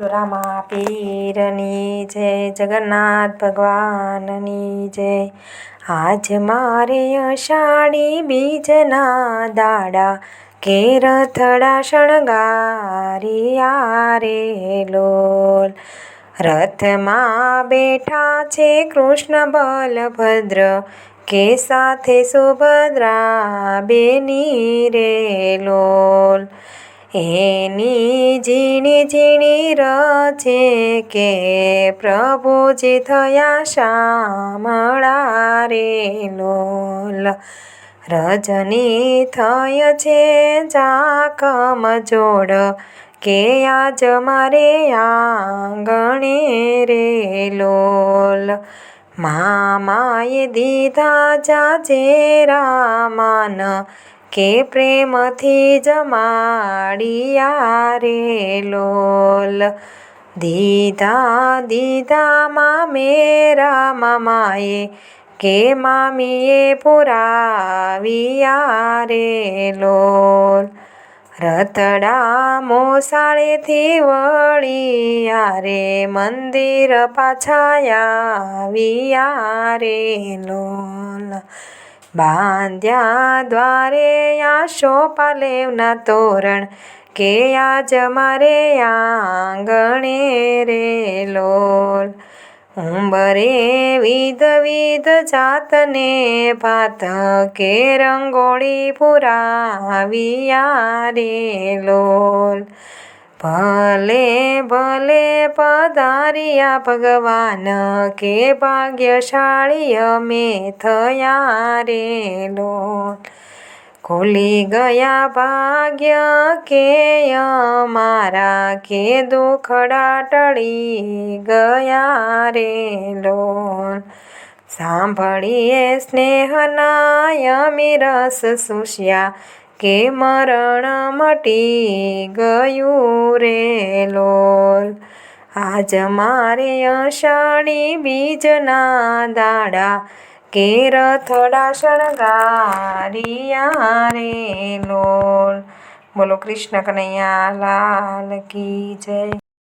રામા પીરની જય, જગન્નાથ ભગવાનની જય. આજ મારે અષાઢી બીજના દાડા કે રથડા શણગારિયા રે લોલ. રથમાં બેઠા છે કૃષ્ણ બલભદ્ર, કે સાથે સુભદ્રા બેની રે લોલ. એની ઝીણી ઝીણી રચે કે પ્રભુજી થયા શામળા રે લોલ. રજની થય છે જાકમ જોડ કે આજ મારે આંગણે રે લોલ. મામાએ દીધા જાજે માન કે પ્રેમથી જમાડિયા રે લોલ. દીધા દીધામાં મેરા મામાએ, કે મામીએ પુરાવિયા રે લોલ. રતડા મોસાળેથી વળિયા રે મંદિર પાછા આવ્યા રે લોલ. બાંધ્યા દ્વારે આ શોપાલેવના તોરણ, કે આજ મારે આંગણે રે લોલ. ઉંબરે વિધ વિધ જાતને ભાત, કે રંગોળી પુરાવી રે લોલ. ભલે ભલે પધાર્યા ભગવાન, કે ભાગ્યશાળી અમે થયા રે લોલ. ખુલી ગયા ભાગ્ય કે અમારા, કે દુખડા ટળી ગયા રે લોલ. સાંભળીએ સ્નેહના રસ સુષ્યા કે મરણ મટી ગયું રે લોલ. આજ મારે અષાઢી બીજના દાડા કે રથડા શણગારિયા રે લોલ. બોલો કૃષ્ણ કનૈયા, લાલ કી જય.